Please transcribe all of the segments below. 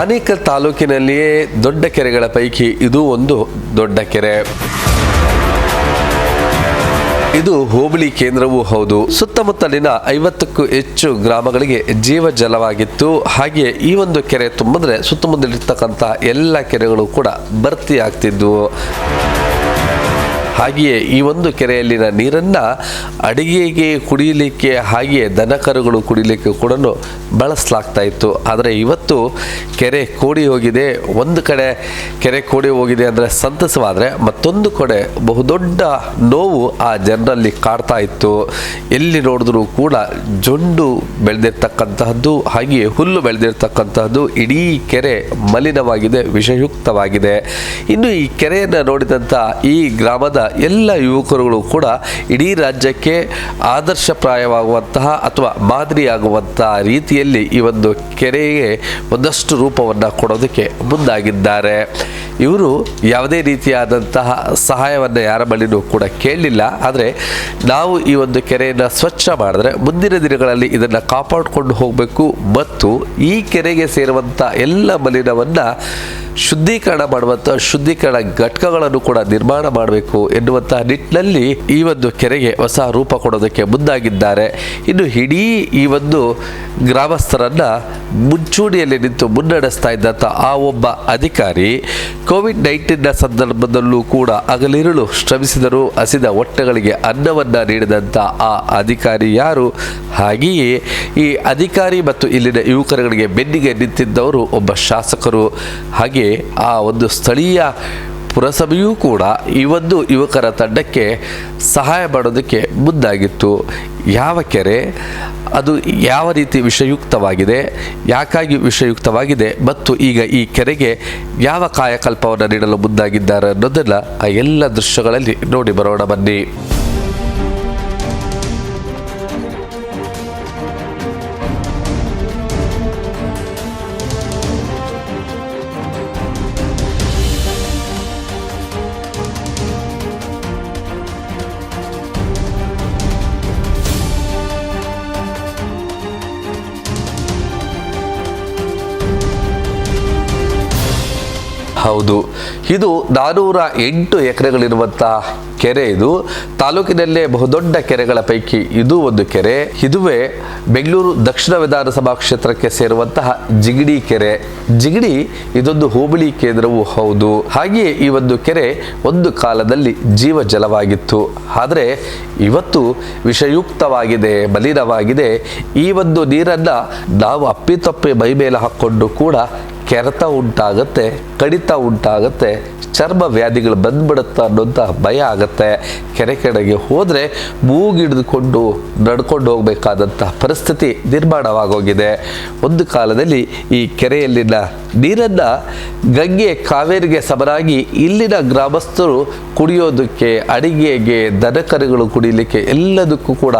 ಅನೇಕ ತಾಲೂಕಿನಲ್ಲಿಯೇ ದೊಡ್ಡ ಕೆರೆಗಳ ಪೈಕಿ ಇದು ಒಂದು ದೊಡ್ಡ ಕೆರೆ. ಇದು ಹೋಬಳಿ ಕೇಂದ್ರವೂ ಹೌದು. ಸುತ್ತಮುತ್ತಲಿನ ಐವತ್ತಕ್ಕೂ ಹೆಚ್ಚು ಗ್ರಾಮಗಳಿಗೆ ಜೀವ ಜಲವಾಗಿತ್ತು. ಹಾಗೆ ಈ ಒಂದು ಕೆರೆ ತುಂಬಿದ್ರೆ ಸುತ್ತಮುತ್ತಲಿರ್ತಕ್ಕಂತಹ ಎಲ್ಲ ಕೆರೆಗಳು ಕೂಡ ಭರ್ತಿ ಆಗ್ತಿದ್ವು ಹಾಗೆಯೇ ಈ ಒಂದು ಕೆರೆಯಲ್ಲಿನ ನೀರನ್ನು ಅಡಿಗೆಗೆ ಕುಡಿಯಲಿಕ್ಕೆ ಹಾಗೆಯೇ ದನಕರುಗಳು ಕುಡಿಯಲಿಕ್ಕೆ ಕೂಡ ಬಳಸಲಾಗ್ತಾ ಇತ್ತು. ಆದರೆ ಇವತ್ತು ಕೆರೆ ಕೋಡಿ ಹೋಗಿದೆ. ಒಂದು ಕಡೆ ಕೆರೆ ಕೋಡಿ ಹೋಗಿದೆ ಅಂದರೆ ಸಂತಸವಾದರೆ ಮತ್ತೊಂದು ಕಡೆ ಬಹುದೊಡ್ಡ ನೋವು ಆ ಜನರಲ್ಲಿ ಕಾಡ್ತಾ ಇತ್ತು. ಎಲ್ಲಿ ನೋಡಿದ್ರೂ ಕೂಡ ಜೊಂಡು ಬೆಳೆದಿರ್ತಕ್ಕಂತಹದ್ದು, ಹಾಗೆಯೇ ಹುಲ್ಲು ಬೆಳೆದಿರ್ತಕ್ಕಂತಹದ್ದು ಇಡೀ ಕೆರೆ ಮಲಿನವಾಗಿದೆ, ವಿಷಯುಕ್ತವಾಗಿದೆ. ಇನ್ನು ಈ ಕೆರೆಯನ್ನು ನೋಡಿದಂಥ ಈ ಗ್ರಾಮದ ಎಲ್ಲ ಯುವಕರುಗಳು ಕೂಡ ಇಡೀ ರಾಜ್ಯಕ್ಕೆ ಆದರ್ಶಪ್ರಾಯವಾಗುವಂತಹ ಅಥವಾ ಮಾದರಿಯಾಗುವಂತಹ ರೀತಿಯಲ್ಲಿ ಈ ಒಂದು ಕೆರೆಗೆ ಒಂದಷ್ಟು ರೂಪವನ್ನು ಕೊಡೋದಕ್ಕೆ ಮುಂದಾಗಿದ್ದಾರೆ. ಇವರು ಯಾವುದೇ ರೀತಿಯಾದಂತಹ ಸಹಾಯವನ್ನು ಯಾರ ಬಳಿನೂ ಕೂಡ ಕೇಳಲಿಲ್ಲ. ಆದರೆ ನಾವು ಈ ಒಂದು ಕೆರೆಯನ್ನು ಸ್ವಚ್ಛ ಮಾಡಿದ್ರೆ ಮುಂದಿನ ದಿನಗಳಲ್ಲಿ ಇದನ್ನು ಕಾಪಾಡಿಕೊಂಡು ಹೋಗಬೇಕು. ಮತ್ತು ಈ ಕೆರೆಗೆ ಸೇರುವಂಥ ಎಲ್ಲ ಮಲಿನವನ್ನು ಶುದ್ಧೀಕರಣ ಮಾಡುವಂಥ ಶುದ್ಧೀಕರಣ ಘಟಕಗಳನ್ನು ಕೂಡ ನಿರ್ಮಾಣ ಮಾಡಬೇಕು ಎನ್ನುವಂತಹ ನಿಟ್ಟಿನಲ್ಲಿ ಈ ಒಂದು ಕೆರೆಗೆ ಹೊಸ ರೂಪ ಕೊಡೋದಕ್ಕೆ ಮುಂದಾಗಿದ್ದಾರೆ. ಇನ್ನು ಇಡೀ ಈ ಒಂದು ಗ್ರಾಮಸ್ಥರನ್ನ ಮುಂಚೂಣಿಯಲ್ಲಿ ನಿಂತು ಮುನ್ನಡೆಸ್ತಾ ಇದ್ದಂಥ ಆ ಒಬ್ಬ ಅಧಿಕಾರಿ ಕೋವಿಡ್ ನೈನ್ಟೀನ್ನ ಸಂದರ್ಭದಲ್ಲೂ ಕೂಡ ಹಗಲಿರುಳು ಶ್ರಮಿಸಿದರು. ಹಸಿದ ಹೊಟ್ಟೆಗಳಿಗೆ ಅನ್ನವನ್ನು ನೀಡಿದಂಥ ಆ ಅಧಿಕಾರಿ ಯಾರು? ಹಾಗೆಯೇ ಈ ಅಧಿಕಾರಿ ಮತ್ತು ಇಲ್ಲಿನ ಯುವಕರುಗಳಿಗೆ ಬೆನ್ನಿಗೆ ನಿಂತಿದ್ದವರು ಒಬ್ಬ ಶಾಸಕರು. ಆ ಒಂದು ಸ್ಥಳೀಯ ಪುರಸಭೆಯೂ ಕೂಡ ಈ ಒಂದು ಯುವಕರ ತಂಡಕ್ಕೆ ಸಹಾಯ ಮಾಡೋದಕ್ಕೆ ಮುಂದಾಗಿತ್ತು ಯಾವ ಕೆರೆ, ಅದು ಯಾವ ರೀತಿ ವಿಷಯುಕ್ತವಾಗಿದೆ, ಯಾಕಾಗಿ ವಿಷಯುಕ್ತವಾಗಿದೆ, ಮತ್ತು ಈಗ ಈ ಕೆರೆಗೆ ಯಾವ ಕಾಯಕಲ್ಪವನ್ನು ನೀಡಲು ಮುಂದಾಗಿದ್ದಾರೆ ಅನ್ನೋದನ್ನು ಆ ಎಲ್ಲ ದೃಶ್ಯಗಳಲ್ಲಿ ನೋಡಿ ಬರೋಣ ಬನ್ನಿ. ಹೌದು. ಇದು ನಾನೂರ ಎಂಟು ಎಕರೆಗಳಿರುವಂಥ ಕೆರೆ ಇದು. ತಾಲೂಕಿನಲ್ಲೇ ಬಹುದೊಡ್ಡ ಕೆರೆಗಳ ಪೈಕಿ ಇದು ಒಂದು ಕೆರೆ. ಇದುವೇ ಬೆಂಗಳೂರು ದಕ್ಷಿಣ ವಿಧಾನಸಭಾ ಕ್ಷೇತ್ರಕ್ಕೆ ಸೇರುವಂತಹ ಜಿಗಡಿ ಕೆರೆ. ಜಿಗಡಿ ಇದೊಂದು ಹೋಬಳಿ ಕೇಂದ್ರವೂ ಹೌದು. ಹಾಗೆಯೇ ಈ ಒಂದು ಕೆರೆ ಒಂದು ಕಾಲದಲ್ಲಿ ಜೀವ ಜಲವಾಗಿತ್ತು. ಆದರೆ ಇವತ್ತು ವಿಷಯುಕ್ತವಾಗಿದೆ ಮಲಿನವಾಗಿದೆ ಈ ಒಂದು ನೀರನ್ನು ನಾವು ಅಪ್ಪಿತಪ್ಪಿ ಮೈ ಮೇಲೆ ಹಾಕ್ಕೊಂಡು ಕೂಡ ಕೆರೆತ ಉಂಟಾಗುತ್ತೆ, ಕಡಿತ ಉಂಟಾಗುತ್ತೆ, ಚರ್ಮ ವ್ಯಾಧಿಗಳು ಬಂದ್ಬಿಡುತ್ತೆ ಅನ್ನೋಂಥ ಭಯ ಆಗುತ್ತೆ. ಕೆರೆ ಕಡೆಗೆ ಹೋದರೆ ಮೂಗಿಡಿದುಕೊಂಡು ನಡ್ಕೊಂಡು ಹೋಗಬೇಕಾದಂಥ ಪರಿಸ್ಥಿತಿ ನಿರ್ಮಾಣವಾಗೋಗಿದೆ. ಒಂದು ಕಾಲದಲ್ಲಿ ಈ ಕೆರೆಯಲ್ಲಿನ ನೀರನ್ನು ಗಂಗೆ ಕಾವೇರಿಗೆ ಸಮನಾಗಿ ಇಲ್ಲಿನ ಗ್ರಾಮಸ್ಥರು ಕುಡಿಯೋದಕ್ಕೆ, ಅಡಿಗೆಗೆ, ದನಕರುಗಳು ಕುಡಿಯಲಿಕ್ಕೆ ಎಲ್ಲದಕ್ಕೂ ಕೂಡ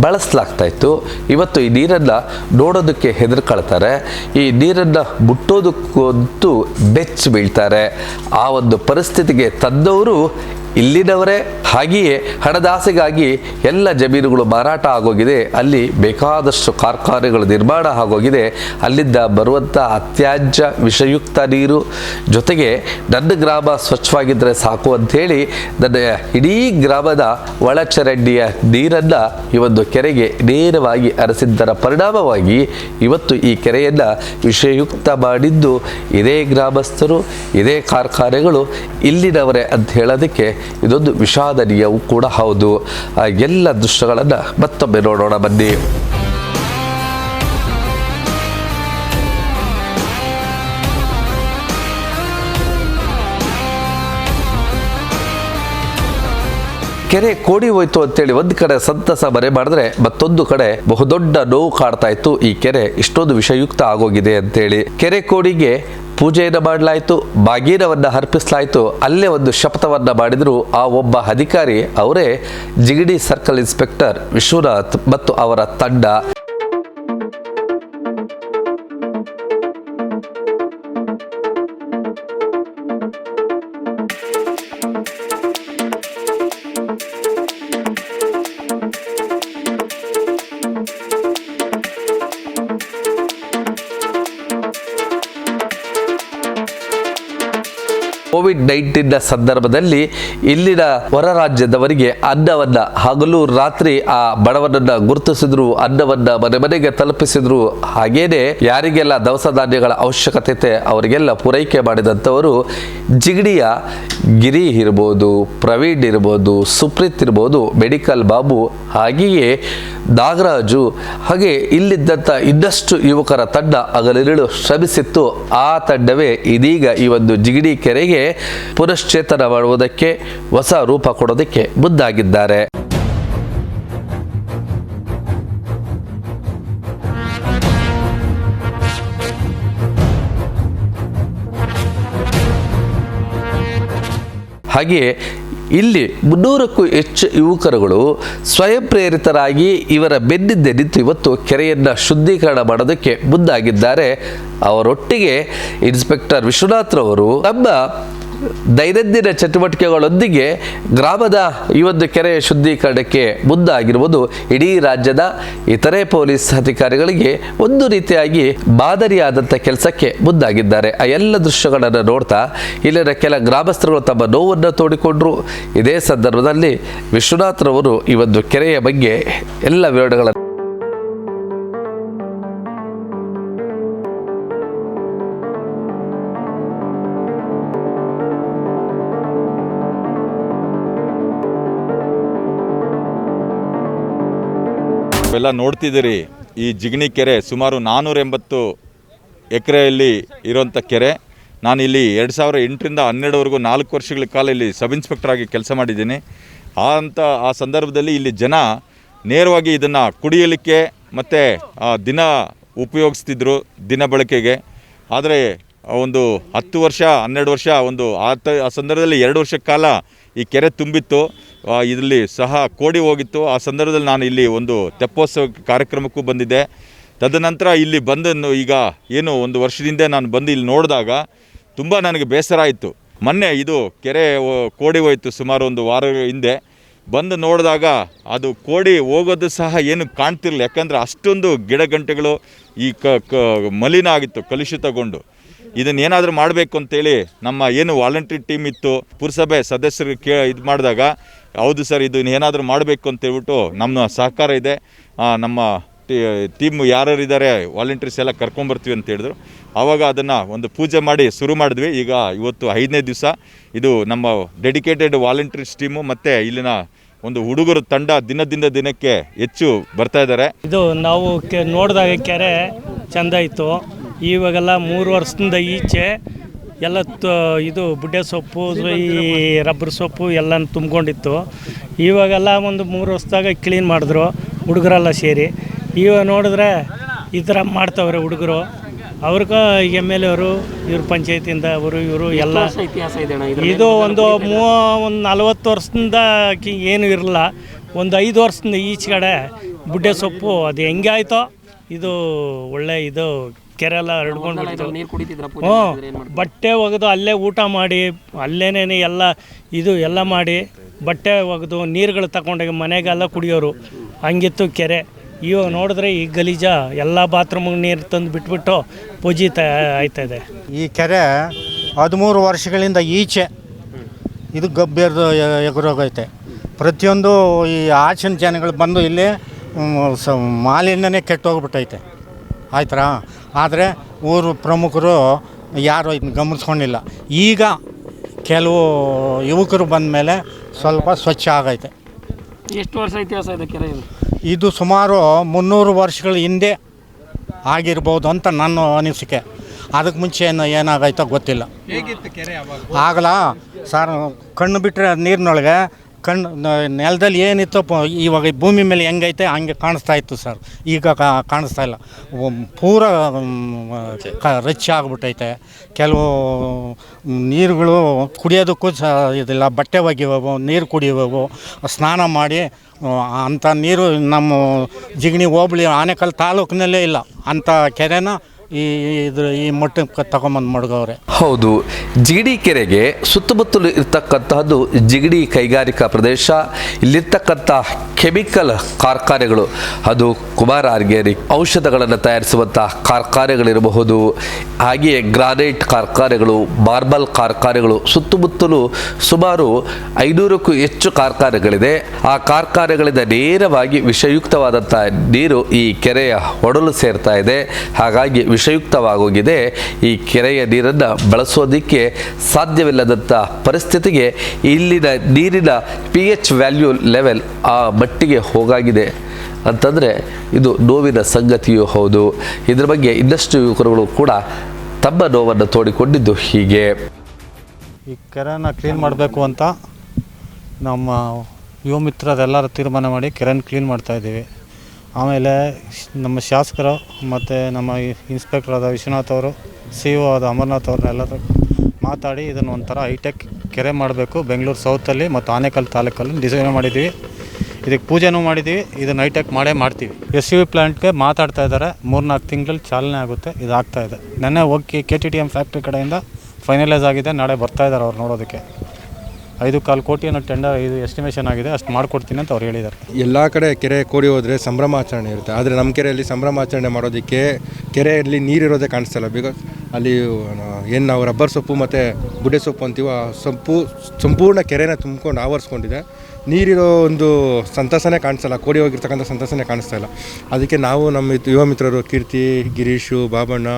ಬಳಸಲಾಗ್ತಾ ಇತ್ತು ಇವತ್ತು ಈ ನೀರನ್ನು ನೋಡೋದಕ್ಕೆ ಹೆದರ್ಕೊಳ್ತಾರೆ. ಈ ನೀರನ್ನು ಮುಟ್ಟೋದಕ್ಕಂತೂ ಬೆಚ್ಚ ಬೀಳ್ತಾರೆ. ಆ ಒಂದು ಪರಿಸ್ಥಿತಿಗೆ ತಂದವರು ಇಲ್ಲಿನವರೇ ಹಾಗೆಯೇ ಹಣದಾಸೆಗಾಗಿ ಎಲ್ಲ ಜಮೀನುಗಳು ಮಾರಾಟ ಆಗೋಗಿದೆ. ಅಲ್ಲಿ ಬೇಕಾದಷ್ಟು ಕಾರ್ಖಾನೆಗಳು ನಿರ್ಮಾಣ ಆಗೋಗಿದೆ. ಅಲ್ಲಿಂದ ಬರುವಂಥ ಅತ್ಯಾಜ್ಯ ವಿಷಯುಕ್ತ ನೀರು ಜೊತೆಗೆ ನನ್ನ ಗ್ರಾಮ ಸ್ವಚ್ಛವಾಗಿದ್ದರೆ ಸಾಕು ಅಂಥೇಳಿ ನನ್ನ ಇಡೀ ಗ್ರಾಮದ ಒಳಚರಂಡಿಯ ನೀರನ್ನು ಈ ಒಂದು ಕೆರೆಗೆ ನೇರವಾಗಿ ಅರಸಿದ್ದರ ಪರಿಣಾಮವಾಗಿ ಇವತ್ತು ಈ ಕೆರೆಯನ್ನು ವಿಷಯುಕ್ತ ಮಾಡಿದ್ದು ಇದೇ ಗ್ರಾಮಸ್ಥರು, ಇದೇ ಕಾರ್ಖಾನೆಗಳು ಇಲ್ಲಿನವರೇ ಅಂತ ಹೇಳೋದಕ್ಕೆ ಇದೊಂದು ವಿಷಾದನೀಯವೂ ಕೂಡ ಹೌದು. ಎಲ್ಲ ದೃಶ್ಯಗಳನ್ನು ಮತ್ತೊಮ್ಮೆ ನೋಡೋಣ, ಬನ್ನಿ. ಕೆರೆ ಕೋಡಿ ಹೋಯ್ತು ಅಂತೇಳಿ ಒಂದು ಕಡೆ ಸಂತಸ ಮರೆ ಮಾಡಿದ್ರೆ ಮತ್ತೊಂದು ಕಡೆ ಬಹುದೊಡ್ಡ ನೋವು ಕಾಡ್ತಾ ಇತ್ತು ಈ ಕೆರೆ. ಇಷ್ಟೊಂದು ವಿಷಯುಕ್ತ ಆಗೋಗಿದೆ ಅಂತೇಳಿ. ಕೆರೆ ಕೋಡಿಗೆ ಪೂಜೆಯನ್ನು ಮಾಡಲಾಯಿತು ಬಾಗೀನವನ್ನು ಅರ್ಪಿಸಲಾಯಿತು. ಅಲ್ಲೇ ಒಂದು ಶಪಥವನ್ನು ಮಾಡಿದರು. ಆ ಒಬ್ಬ ಅಧಿಕಾರಿ ಅವರೇ ಜಿಗಡಿ ಸರ್ಕಲ್ ಇನ್ಸ್ಪೆಕ್ಟರ್ ವಿಶ್ವನಾಥ್ ಮತ್ತು ಅವರ ತಂಡ. ಕೋವಿಡ್ ನೈನ್ಟೀನ್ ಸಂದರ್ಭದಲ್ಲಿ ಇಲ್ಲಿನ ಹೊರ ರಾಜ್ಯದವರಿಗೆ ಅನ್ನವನ್ನ ಹಗಲು ರಾತ್ರಿ ಆ ಬಡವನನ್ನ ಗುರುತಿಸಿದ್ರು, ಅನ್ನವನ್ನ ಮನೆ ಮನೆಗೆ ತಲುಪಿಸಿದ್ರು ಹಾಗೇನೆ ಯಾರಿಗೆಲ್ಲ ದವಸ ಧಾನ್ಯಗಳ ಅವಶ್ಯಕತೆ ಅವರಿಗೆಲ್ಲ ಪೂರೈಕೆ ಮಾಡಿದಂಥವರು ಜಿಗಡಿಯ ಗಿರಿ ಇರ್ಬೋದು, ಪ್ರವೀಣ್ ಇರ್ಬೋದು, ಸುಪ್ರೀತ್ ಇರ್ಬೋದು, ಮೆಡಿಕಲ್ ಬಾಬು ಹಾಗೆಯೇ ನಾಗರಾಜು ಹಾಗೆ ಇಲ್ಲಿದ್ದಂಥ ಇನ್ನಷ್ಟು ಯುವಕರ ತಂಡ ಅಗಲಿರಳು ಶ್ರಮಿಸಿತ್ತು. ಆ ತಂಡವೇ ಇದೀಗ ಈ ಒಂದು ಜಿಗಡಿ ಕೆರೆಗೆ ಪುನಶ್ಚೇತನ ಮಾಡುವುದಕ್ಕೆ ಹೊಸ ರೂಪ ಕೊಡೋದಕ್ಕೆ ಮುಂದಾಗಿದ್ದಾರೆ. ಹಾಗೆಯೇ ಇಲ್ಲಿ ಮುನ್ನೂರಕ್ಕೂ ಹೆಚ್ಚು ಯುವಕರುಗಳು ಸ್ವಯಂ ಪ್ರೇರಿತರಾಗಿ ಇವರ ಬೆನ್ನಿಂದೆ ನಿಂತು ಇವತ್ತು ಕೆರೆಯನ್ನು ಶುದ್ಧೀಕರಣ ಮಾಡೋದಕ್ಕೆ ಮುಂದಾಗಿದ್ದಾರೆ. ಅವರೊಟ್ಟಿಗೆ ಇನ್ಸ್ಪೆಕ್ಟರ್ ವಿಶ್ವನಾಥ್ರವರು ನಮ್ಮ ದೈನಂದಿನ ಚಟುವಟಿಕೆಗಳೊಂದಿಗೆ ಗ್ರಾಮದ ಈ ಒಂದು ಕೆರೆಯ ಶುದ್ಧೀಕರಣಕ್ಕೆ ಮುಂದಾಗಿರುವುದು ಇಡೀ ರಾಜ್ಯದ ಇತರೆ ಪೊಲೀಸ್ ಅಧಿಕಾರಿಗಳಿಗೆ ಒಂದು ರೀತಿಯಾಗಿ ಮಾದರಿಯಾದಂಥ ಕೆಲಸಕ್ಕೆ ಮುಂದಾಗಿದ್ದಾರೆ. ಆ ಎಲ್ಲ ದೃಶ್ಯಗಳನ್ನು ನೋಡ್ತಾ ಇಲ್ಲಿನ ಕೆಲ ಗ್ರಾಮಸ್ಥರುಗಳು ತಮ್ಮ ನೋವನ್ನು ತೋಡಿಕೊಂಡ್ರು. ಇದೇ ಸಂದರ್ಭದಲ್ಲಿ ವಿಶ್ವನಾಥ್ರವರು ಈ ಒಂದು ಕೆರೆಯ ಬಗ್ಗೆ ಎಲ್ಲ ವಿವರಗಳನ್ನು ಎಲ್ಲ ನೋಡ್ತಿದ್ದೀರಿ. ಈ ಜಿಗಣಿ ಕೆರೆ ಸುಮಾರು ನಾನ್ನೂರ ಎಂಬತ್ತು ಎಕರೆಯಲ್ಲಿ ಇರೋಂಥ ಕೆರೆ. ನಾನು ಇಲ್ಲಿ ಎರಡು ಸಾವಿರ ಎಂಟರಿಂದ ಹನ್ನೆರಡುವರೆಗೂ ನಾಲ್ಕು ವರ್ಷಗಳ ಕಾಲ ಇಲ್ಲಿ ಸಬ್ ಇನ್ಸ್ಪೆಕ್ಟರ್ ಆಗಿ ಕೆಲಸ ಮಾಡಿದ್ದೀನಿ. ಆ ಅಂತ, ಆ ಸಂದರ್ಭದಲ್ಲಿ ಇಲ್ಲಿ ಜನ ನೇರವಾಗಿ ಇದನ್ನು ಕುಡಿಯಲಿಕ್ಕೆ ಮತ್ತು ದಿನ ಉಪಯೋಗಿಸ್ತಿದ್ರು ದಿನ ಬಳಕೆಗೆ. ಆದರೆ ಒಂದು ಹತ್ತು ವರ್ಷ, ಹನ್ನೆರಡು ವರ್ಷ, ಒಂದು ಆ ಆ ಸಂದರ್ಭದಲ್ಲಿ ಎರಡು ವರ್ಷ ಕಾಲ ಈ ಕೆರೆ ತುಂಬಿತ್ತು ಇದರಲ್ಲಿ ಸಹ ಕೋಡಿ ಹೋಗಿತ್ತು. ಆ ಸಂದರ್ಭದಲ್ಲಿ ನಾನು ಇಲ್ಲಿ ಒಂದು ತೆಪ್ಪೋತ್ಸವ ಕಾರ್ಯಕ್ರಮಕ್ಕೂ ಬಂದಿದ್ದೆ. ತದನಂತರ ಇಲ್ಲಿ ಬಂದನ್ನು ಈಗ ಏನು ಒಂದು ವರ್ಷದಿಂದ ನಾನು ಬಂದು ಇಲ್ಲಿ ನೋಡಿದಾಗ ತುಂಬ ನನಗೆ ಬೇಸರ ಆಯಿತು. ಮೊನ್ನೆ ಇದು ಕೆರೆ ಕೋಡಿ ಹೋಯಿತು ಸುಮಾರು ಒಂದು ವಾರ ಹಿಂದೆ. ಬಂದು ನೋಡಿದಾಗ ಅದು ಕೋಡಿ ಹೋಗೋದು ಸಹ ಏನು ಕಾಣ್ತಿರಲಿಲ್ಲ. ಯಾಕಂದರೆ ಅಷ್ಟೊಂದು ಗಿಡಗಂಟೆಗಳು ಈ ಕ, ಮಲಿನ ಆಗಿತ್ತು, ಕಲುಷಿತಗೊಂಡು. ಇದನ್ನ ಏನಾದರೂ ಮಾಡಬೇಕು ಅಂತೇಳಿ ನಮ್ಮ ಏನು ವಾಲಂಟ್ರಿ ಟೀಮ್ ಇತ್ತು, ಪುರಸಭೆ ಸದಸ್ಯರು ಕೇ, ಇದು ಮಾಡಿದಾಗ, ಹೌದು ಸರ್ ಇದನ್ನ ಏನಾದರೂ ಮಾಡಬೇಕು ಅಂತೇಳ್ಬಿಟ್ಟು ನಮ್ಮ ಸಹಕಾರ ಇದೆ. ನಮ್ಮ ಟೀಮ್ ಯಾರ್ಯಾರು ಇದ್ದಾರೆ ವಾಲಂಟ್ರೀಸ್ ಎಲ್ಲ ಕರ್ಕೊಂಬರ್ತೀವಿ ಅಂತ ಹೇಳಿದ್ರು. ಆವಾಗ ಅದನ್ನು ಒಂದು ಪೂಜೆ ಮಾಡಿ ಶುರು ಮಾಡಿದ್ವಿ. ಈಗ ಇವತ್ತು ಐದನೇ ದಿವಸ. ಇದು ನಮ್ಮ ಡೆಡಿಕೇಟೆಡ್ ವಾಲಂಟ್ರೀಸ್ ಟೀಮು ಮತ್ತು ಇಲ್ಲಿನ ಒಂದು ಹುಡುಗರ ತಂಡ ದಿನದಿಂದ ದಿನಕ್ಕೆ ಹೆಚ್ಚು ಬರ್ತಾ ಇದ್ದಾರೆ. ಇದು ನಾವು ನೋಡಿದಾಗ ಕೆರೆ ಚೆಂದ ಇತ್ತು. ಇವಾಗೆಲ್ಲ ಮೂರು ವರ್ಷದಿಂದ ಈಚೆ ಎಲ್ಲ ತ ಇದು ಬುಡ್ಡೆ ಸೊಪ್ಪು ಈ ರಬ್ಬರ್ ಸೊಪ್ಪು ಎಲ್ಲ ತುಂಬ್ಕೊಂಡಿತ್ತು. ಇವಾಗೆಲ್ಲ ಒಂದು ಮೂರು ವರ್ಷದಾಗ ಕ್ಲೀನ್ ಮಾಡಿದ್ರು ಹುಡುಗರೆಲ್ಲ ಸೇರಿ. ಇವಾಗ ನೋಡಿದ್ರೆ ಈ ಥರ ಮಾಡ್ತವ್ರೆ ಹುಡುಗರು. ಅವ್ರಿಗ ಎಂ ಎಲ್ ಎವರು ಇವ್ರ ಪಂಚಾಯತಿಯಿಂದ ಅವರು ಇವರು ಎಲ್ಲ ಇತಿಹಾಸ ಇದೆ ಒಂದು ಮೂವ ಒಂದು ನಲವತ್ತು ವರ್ಷದಿಂದ ಏನು ಇರಲ್ಲ. ಒಂದು ಐದು ವರ್ಷದಿಂದ ಈಚೆಗಡೆ ಬುಡ್ಡೆ ಸೊಪ್ಪು ಅದು ಹೆಂಗೆ ಆಯಿತೋ ಇದು ಒಳ್ಳೆ ಇದು ಕೆರೆ ಎಲ್ಲ ಹರಡ್ಕೊಂಡು ಬಿಡ್ತು. ನೀರು ಕುಡಿತಿದ್ರ ಪೂಜೆ ಹ್ಞೂ ಬಟ್ಟೆ ಒಗೆದು ಅಲ್ಲೇ ಊಟ ಮಾಡಿ ಅಲ್ಲೇನೇನೆ ಎಲ್ಲ ಇದು ಎಲ್ಲ ಮಾಡಿ ಬಟ್ಟೆ ಒಗೆದು ನೀರುಗಳು ತಗೊಂಡೋಗಿ ಮನೆಗೆಲ್ಲ ಕುಡಿಯೋರು. ಹಂಗಿತ್ತು ಕೆರೆ. ಇವಾಗ ನೋಡಿದ್ರೆ ಈ ಗಲೀಜ ಎಲ್ಲ ಬಾತ್ರೂಮಿಗೆ ನೀರು ತಂದು ಬಿಟ್ಬಿಟ್ಟು ಪೂಜಿ ತ ಆಯ್ತದೆ ಈ ಕೆರೆ ಹದಿಮೂರು ವರ್ಷಗಳಿಂದ ಈಚೆ. ಇದು ಗಬ್ಬೆರ್ದು ಎಗುರೋಗೈತೆ. ಪ್ರತಿಯೊಂದು ಈ ಆಚಿನ ಜನಗಳು ಬಂದು ಇಲ್ಲಿ ಸ ಮಾಲಿನ್ಯನೇ ಕೆಟ್ಟೋಗ್ಬಿಟ್ಟೈತೆ. ಆಯ್ತಾ ಆದರೆ ಊರು ಪ್ರಮುಖರು ಯಾರು ಇದನ್ನ ಗಮನಿಸ್ಕೊಂಡಿಲ್ಲ. ಈಗ ಕೆಲವು ಯುವಕರು ಬಂದ ಮೇಲೆ ಸ್ವಲ್ಪ ಸ್ವಚ್ಛ ಆಗೈತೆ. ಎಷ್ಟು ವರ್ಷ ಇತಿಹಾಸ ಇದೆ ಕೆರೆ ಇದು? ಇದು ಸುಮಾರು ಮುನ್ನೂರು ವರ್ಷಗಳ ಹಿಂದೆ ಆಗಿರ್ಬೋದು ಅಂತ ನನ್ನ ಅನಿಸಿಕೆ. ಅದಕ್ಕೆ ಮುಂಚೆ ಏನು ಏನಾಗೈತೋ ಗೊತ್ತಿಲ್ಲ. ಆಗಲ್ಲ ಸರ್ ಕಣ್ಣು ಬಿಟ್ಟರೆ ನೀರಿನೊಳಗೆ ಕಣ್ಣು ನೆಲದಲ್ಲಿ ಏನಿತ್ತು ಇವಾಗ ಭೂಮಿ ಮೇಲೆ ಹೆಂಗೈತೆ ಹಂಗೆ ಕಾಣಿಸ್ತಾ ಇತ್ತು ಸರ್. ಈಗ ಕಾಣಿಸ್ತಾ ಇಲ್ಲ. ಪೂರ ರಚ್ಚ ಆಗ್ಬಿಟ್ಟೈತೆ. ಕೆಲವು ನೀರುಗಳು ಕುಡಿಯೋದಕ್ಕೂ ಸಹ ಇದಿಲ್ಲ. ಬಟ್ಟೆ ಒಗೆಯುವವು, ನೀರು ಕುಡಿಯುವವು, ಸ್ನಾನ ಮಾಡಿ ಅಂಥ ನೀರು ನಮ್ಮ ಜಿಗಣಿ ಹೋಬಳಿ ಆನೇಕಲ್ ತಾಲೂಕಿನಲ್ಲೇ ಇಲ್ಲ. ಅಂಥ ಕೆರೆನ ಈ ಇದ್ರ ಈ ಮಟ್ಟಕ್ಕೆ ತಗೊಂಬಂದು ಮಡ್ಗವ್ರೆ. ಹೌದು, ಜಿಗಡಿ ಕೆರೆಗೆ ಸುತ್ತಮುತ್ತಲು ಇರ್ತಕ್ಕಂತಹದ್ದು ಜಿಗಡಿ ಕೈಗಾರಿಕಾ ಪ್ರದೇಶ, ಇಲ್ಲಿರ್ತಕ್ಕಂಥ ಕೆಮಿಕಲ್ ಕಾರ್ಖಾನೆಗಳು. ಅದು ಕುಮಾರ್ ಆರ್ಗ್ಯಾನಿಕ್ ಔಷಧಗಳನ್ನು ತಯಾರಿಸುವಂಥ ಕಾರ್ಖಾನೆಗಳಿರಬಹುದು. ಹಾಗೆಯೇ ಗ್ರಾನೈಟ್ ಕಾರ್ಖಾನೆಗಳು, ಮಾರ್ಬಲ್ ಕಾರ್ಖಾನೆಗಳು ಸುತ್ತಮುತ್ತಲು ಸುಮಾರು ಐನೂರಕ್ಕೂ ಹೆಚ್ಚು ಕಾರ್ಖಾನೆಗಳಿದೆ. ಆ ಕಾರ್ಖಾನೆಗಳಿಂದ ನೇರವಾಗಿ ವಿಷಯುಕ್ತವಾದಂಥ ನೀರು ಈ ಕೆರೆಯ ಒಡಲು ಸೇರ್ತಾ ಇದೆ. ಹಾಗಾಗಿ ವಿಷಯುಕ್ತವಾಗೋಗಿದೆ. ಈ ಕೆರೆಯ ನೀರನ್ನು ಬಳಸೋದಕ್ಕೆ ಸಾಧ್ಯವಿಲ್ಲದಂಥ ಪರಿಸ್ಥಿತಿಗೆ ಇಲ್ಲಿನ ನೀರಿನ ಪಿ ಎಚ್ ವ್ಯಾಲ್ಯೂ ಲೆವೆಲ್ ಆ ಮಟ್ಟಿಗೆ ಹೋಗಾಗಿದೆ. ಅಂತಂದರೆ ಇದು ನೋವಿನ ಸಂಗತಿಯೂ ಹೌದು. ಇದರ ಬಗ್ಗೆ ಇನ್ನಷ್ಟು ಯುವಕರುಗಳು ಕೂಡ ತಮ್ಮ ನೋವನ್ನು ತೋಡಿಕೊಂಡಿದ್ದು ಹೀಗೆ. ಈ ಕೆರೆನ ಕ್ಲೀನ್ ಮಾಡಬೇಕು ಅಂತ ನಮ್ಮ ಯುವ ಮಿತ್ರರೆಲ್ಲರೂ ತೀರ್ಮಾನ ಮಾಡಿ ಕೆರೆಯನ್ನು ಕ್ಲೀನ್ ಮಾಡ್ತಾ ಇದ್ದೀವಿ. ಆಮೇಲೆ ನಮ್ಮ ಶಾಸಕರು ಮತ್ತು ನಮ್ಮ ಇನ್ಸ್ಪೆಕ್ಟರ್ ಆದ ವಿಶ್ವನಾಥ್ ಅವರು ಸಿ ಒ ಆದ ಅಮರ್ನಾಥ್ ಅವ್ರನ್ನೆಲ್ಲರೂ ಮಾತಾಡಿ ಇದನ್ನು ಒಂಥರ ಹೈಟೆಕ್ ಕೆರೆ ಮಾಡಬೇಕು. ಬೆಂಗಳೂರು ಸೌತಲ್ಲಿ ಮತ್ತು ಆನೇಕಲ್ ತಾಲೂಕಲ್ಲಿ ಡಿಸೈನ್ ಮಾಡಿದ್ದೀವಿ. ಇದಕ್ಕೆ ಪೂಜೆನೂ ಮಾಡಿದ್ದೀವಿ. ಇದನ್ನು ಹೈಟೆಕ್ ಮಾಡೇ ಮಾಡ್ತೀವಿ. ಎಸ್ ಯು ವಿ ಪ್ಲ್ಯಾಂಟ್ಗೆ ಮಾತಾಡ್ತಾ ಇದ್ದಾರೆ. ಮೂರ್ನಾಲ್ಕು ತಿಂಗಳಲ್ಲಿ ಚಾಲನೆ ಆಗುತ್ತೆ. ಇದು. ಆಗ್ತಾಯಿದೆ ನೆನ್ನೆ ಹೋಗಿ K T T M factory ಕಡೆಯಿಂದ ಫೈನಲೈಸ್ ಆಗಿದೆ. ನಾಳೆ ಬರ್ತಾ ಇದ್ದಾರೆ ಅವ್ರು ನೋಡೋದಕ್ಕೆ. ಐದು ಕಾಲು ಕೋಟಿ ಅನ್ನೋ ಟೆಂಡರ್ ಇದು ಎಸ್ಟಿಮೇಷನ್ ಆಗಿದೆ, ಅಷ್ಟು ಮಾಡಿಕೊಡ್ತೀನಿ ಅಂತ ಅವ್ರು ಹೇಳಿದ್ದಾರೆ. ಎಲ್ಲ ಕಡೆ ಕೆರೆ ಕೋಡಿ ಹೋದರೆ ಸಂಭ್ರಮಾಚರಣೆ ಇರುತ್ತೆ. ಆದರೆ ನಮ್ಮ ಕೆರೆಯಲ್ಲಿ ಸಂಭ್ರಮಾಚರಣೆ ಮಾಡೋದಕ್ಕೆ ಕೆರೆಯಲ್ಲಿ ನೀರಿರೋದೇ ಕಾಣಿಸ್ತಲ್ಲ ಬಿಕಾಸ್ ಅಲ್ಲಿ, ಏನು ನಾವು ರಬ್ಬರ್ ಸೊಪ್ಪು ಮತ್ತು ಗುಡ್ಡೆ ಸೊಪ್ಪು ಅಂತೀವೋ, ಆ ಸೊಪ್ಪು ಸಂಪೂರ್ಣ ಕೆರೆನ ತುಂಬ್ಕೊಂಡು ಆವರಿಸ್ಕೊಂಡಿದೆ. ನೀರಿರೋ ಒಂದು ಸಂತಸನೇ ಕಾಣಿಸಲ್ಲ, ಕೋಡಿ ಹೋಗಿರ್ತಕ್ಕಂಥ ಸಂತಸನೇ ಕಾಣಿಸ್ತಾ ಇಲ್ಲ. ಅದಕ್ಕೆ ನಾವು ನಮ್ಮ ಯುವ ಮಿತ್ರರು ಕೀರ್ತಿ, ಗಿರೀಶು, ಬಾಬಣ್ಣ,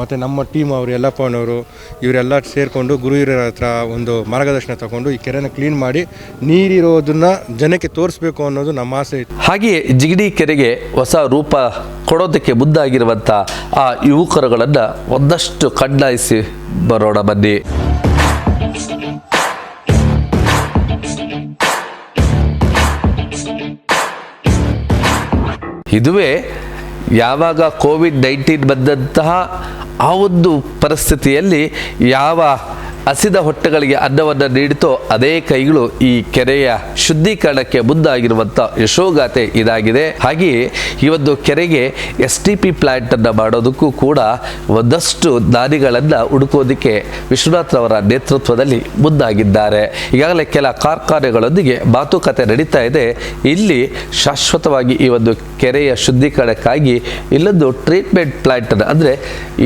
ಮತ್ತು ನಮ್ಮ ಟೀಮ್ ಅವರು, ಯಲ್ಲಪ್ಪನವರು, ಇವರೆಲ್ಲ ಸೇರಿಕೊಂಡು ಗುರು ಹತ್ರ ಒಂದು ಮಾರ್ಗದರ್ಶನ ತಗೊಂಡು ಈ ಕೆರೆನ ಕ್ಲೀನ್ ಮಾಡಿ ನೀರಿರೋದನ್ನು ಜನಕ್ಕೆ ತೋರಿಸ್ಬೇಕು ಅನ್ನೋದು ನಮ್ಮ ಆಸೆ ಇತ್ತು. ಹಾಗೆಯೇ ಜಿಗಡಿ ಕೆರೆಗೆ ಹೊಸ ರೂಪ ಕೊಡೋದಕ್ಕೆ ಮುದ್ದಾಗಿರುವಂಥ ಆ ಯುವಕರುಗಳನ್ನು ಒಂದಷ್ಟು ಕಡ್ಡಾಯಿಸಿ ಬರೋಣ ಬನ್ನಿ. ಇದುವೇ ಯಾವಾಗ ಕೋವಿಡ್ ನೈನ್ಟೀನ್ ಬಂದಂತಹ ಆ ಒಂದು ಪರಿಸ್ಥಿತಿಯಲ್ಲಿ ಯಾವ ಹಸಿದ ಹೊಟ್ಟೆಗಳಿಗೆ ಅನ್ನವನ್ನು ನೀಡಿತೋ ಅದೇ ಕೈಗಳು ಈ ಕೆರೆಯ ಶುದ್ಧೀಕರಣಕ್ಕೆ ಮುಂದಾಗಿರುವಂಥ ಯಶೋಗಾಥೆ ಇದಾಗಿದೆ. ಹಾಗೆಯೇ ಈ ಒಂದು ಕೆರೆಗೆ ಎಸ್ ಟಿ ಪಿ ಪ್ಲಾಂಟನ್ನು ಮಾಡೋದಕ್ಕೂ ಕೂಡ ಒಂದಷ್ಟು ದಾರಿಗಳನ್ನು ಹುಡುಕೋದಕ್ಕೆ ವಿಶ್ವನಾಥ್ರವರ ನೇತೃತ್ವದಲ್ಲಿ ಮುಂದಾಗಿದ್ದಾರೆ. ಈಗಾಗಲೇ ಕೆಲ ಕಾರ್ಖಾನೆಗಳೊಂದಿಗೆ ಮಾತುಕತೆ ನಡೀತಾ ಇದೆ. ಇಲ್ಲಿ ಶಾಶ್ವತವಾಗಿ ಈ ಒಂದು ಕೆರೆಯ ಶುದ್ಧೀಕರಣಕ್ಕಾಗಿ ಇಲ್ಲೊಂದು ಟ್ರೀಟ್ಮೆಂಟ್ ಪ್ಲಾಂಟನ್ನು ಅಂದರೆ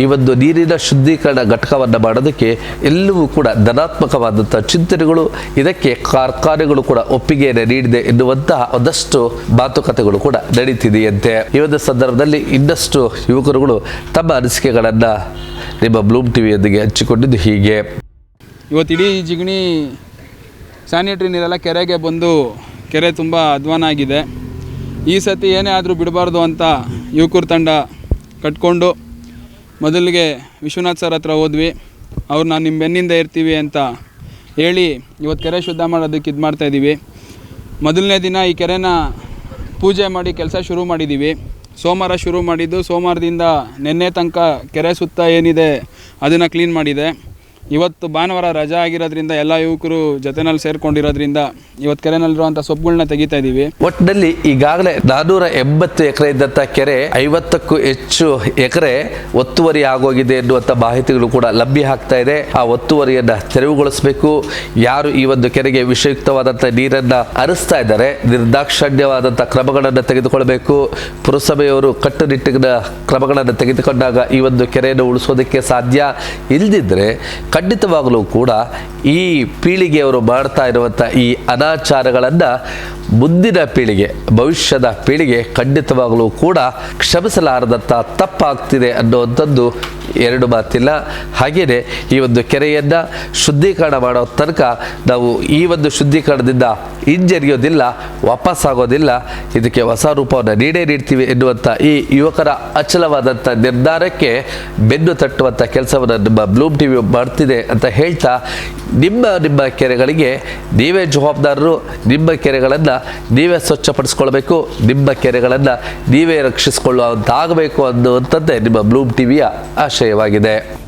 ಈ ಒಂದು ನೀರಿನ ಶುದ್ಧೀಕರಣ ಘಟಕವನ್ನು ಮಾಡೋದಕ್ಕೆ ಎಲ್ಲವೂ ಕೂಡ ಧನಾತ್ಮಕವಾದಂಥ ಚಿಂತನೆಗಳು, ಇದಕ್ಕೆ ಕಾರ್ಖಾನೆಗಳು ಕೂಡ ಒಪ್ಪಿಗೆಯನ್ನು ನೀಡಿದೆ ಎನ್ನುವಂತಹ ಒಂದಷ್ಟು ಮಾತುಕತೆಗಳು ಕೂಡ ನಡೀತಿದೆಯಂತೆ. ಈ ಒಂದು ಸಂದರ್ಭದಲ್ಲಿ ಇನ್ನಷ್ಟು ಯುವಕರುಗಳು ತಮ್ಮ ಅನಿಸಿಕೆಗಳನ್ನು ನಿಮ್ಮ ಬ್ಲೂಮ್ ಟಿವಿಯೊಂದಿಗೆ ಹಂಚಿಕೊಂಡಿದ್ದು ಹೀಗೆ. ಇವತ್ತು ಇಡೀ ಜಿಗಣಿ ಸ್ಯಾನಿಟರಿ ನೀರೆಲ್ಲ ಕೆರೆಗೆ ಬಂದು ಕೆರೆ ತುಂಬ ಅಧ್ವಾನ ಆಗಿದೆ. ಈ ಸತಿ ಏನೇ ಆದರೂ ಬಿಡಬಾರ್ದು ಅಂತ ಯುವಕರು ತಂಡ ಕಟ್ಕೊಂಡು ಮೊದಲಿಗೆ ವಿಶ್ವನಾಥ್ ಸರ್ ಹತ್ರ ಹೋದ್ವಿ. ಅವ್ರು ನಾನು ನಿಮ್ಮ ಬೆನ್ನಿಂದ ಇರ್ತೀವಿ ಅಂತ ಹೇಳಿ ಇವತ್ತು ಕೆರೆ ಶುದ್ಧ ಮಾಡೋದಕ್ಕೆ ಇದು ಮಾಡ್ತಾಯಿದ್ದೀವಿ ಮೊದಲನೇ ದಿನ ಈ ಕೆರೆನ ಪೂಜೆ ಮಾಡಿ ಕೆಲಸ ಶುರು ಮಾಡಿದ್ದೀವಿ ಸೋಮವಾರ ಶುರು ಮಾಡಿದ್ದು ಸೋಮವಾರದಿಂದ ನಿನ್ನೆ ತನಕ ಕೆರೆ ಸುತ್ತ ಏನಿದೆ ಅದನ್ನು ಕ್ಲೀನ್ ಮಾಡಿದೆ. ಇವತ್ತು ಭಾನುವಾರ ರಜಾ ಆಗಿರೋದ್ರಿಂದ ಎಲ್ಲ ಯುವಕರು ಜೊತೆನಲ್ಲಿ ಸೇರ್ಕೊಂಡಿರೋದ್ರಿಂದ ಇವತ್ತು ಕೆರೆನಲ್ಲಿರುವಂಥ ಸೊಪ್ಪುಗಳನ್ನ ತೆಗಿತಾ ಇದ್ದೀವಿ ಒಟ್ಟಿನಲ್ಲಿ ಈಗಾಗಲೇ ನಾನೂರ ಎಂಬತ್ತು ಎಕರೆ ಇದ್ದಂಥ ಕೆರೆ ಐವತ್ತಕ್ಕೂ ಹೆಚ್ಚು ಎಕರೆ ಒತ್ತುವರಿ ಆಗೋಗಿದೆ ಎನ್ನುವಂಥ ಮಾಹಿತಿಗಳು ಕೂಡ ಲಭ್ಯ ಆಗ್ತಾ ಇದೆ. ಆ ಒತ್ತುವರಿಯನ್ನ ತೆರವುಗೊಳಿಸಬೇಕು. ಯಾರು ಈ ಒಂದು ಕೆರೆಗೆ ವಿಷಯುಕ್ತವಾದಂಥ ನೀರನ್ನ ಹರಿಸ್ತಾ ಇದ್ದಾರೆ ನಿರ್ದಾಕ್ಷಣ್ಯವಾದಂಥ ಕ್ರಮಗಳನ್ನು ತೆಗೆದುಕೊಳ್ಬೇಕು. ಪುರಸಭೆಯವರು ಕಟ್ಟುನಿಟ್ಟಿನ ಕ್ರಮಗಳನ್ನು ತೆಗೆದುಕೊಂಡಾಗ ಈ ಒಂದು ಕೆರೆಯನ್ನು ಉಳಿಸೋದಕ್ಕೆ ಸಾಧ್ಯ ಇಲ್ಲದಿದ್ದರೆ ಖಂಡಿತವಾಗಲೂ ಕೂಡ ಈ ಪೀಳಿಗೆಯವರು ಮಾಡ್ತಾ ಇರುವಂಥ ಈ ಅನಾಚಾರಗಳನ್ನು ಮುಂದಿನ ಪೀಳಿಗೆ, ಭವಿಷ್ಯದ ಪೀಳಿಗೆ ಖಂಡಿತವಾಗಲೂ ಕೂಡ ಕ್ಷಮಿಸಲಾರದಂಥ ತಪ್ಪಾಗ್ತಿದೆ ಅನ್ನುವಂಥದ್ದು ಎರಡು ಮಾತಿಲ್ಲ. ಹಾಗೆಯೇ ಈ ಒಂದು ಕೆರೆಯನ್ನು ಶುದ್ಧೀಕರಣ ಮಾಡೋ ತನಕ ನಾವು ಈ ಒಂದು ಶುದ್ಧೀಕರಣದಿಂದ ಹಿಂಜರಿಯೋದಿಲ್ಲ, ವಾಪಸ್ಸಾಗೋದಿಲ್ಲ. ಇದಕ್ಕೆ ಹೊಸ ರೂಪವನ್ನು ನೀಡೇ ನೀಡ್ತೀವಿ ಎನ್ನುವಂಥ ಈ ಯುವಕರ ಅಚಲವಾದಂಥ ನಿರ್ಧಾರಕ್ಕೆ ಬೆನ್ನು ತಟ್ಟುವಂಥ ಕೆಲಸವನ್ನು ನಿಮ್ಮ ಬ್ಲೂಮ್ ಟಿ ವಿ ಮಾಡ್ತಿದೆ ಅಂತ ಹೇಳ್ತಾ, ನಿಮ್ಮ ನಿಮ್ಮ ಕೆರೆಗಳಿಗೆ ನೀವೇ ಜವಾಬ್ದಾರರು, ನಿಮ್ಮ ಕೆರೆಗಳನ್ನು ನೀವೇ ಸ್ವಚ್ಛಪಡಿಸ್ಕೊಳ್ಬೇಕು ನಿಮ್ಮ ಕೆರೆಗಳನ್ನು ನೀವೇ ರಕ್ಷಿಸಿಕೊಳ್ಳುವಂತಾಗಬೇಕು ಅನ್ನುವಂಥದ್ದೇ ನಿಮ್ಮ ಬ್ಲೂಮ್ ಟಿವಿಯ ಆಶಯವಾಗಿದೆ.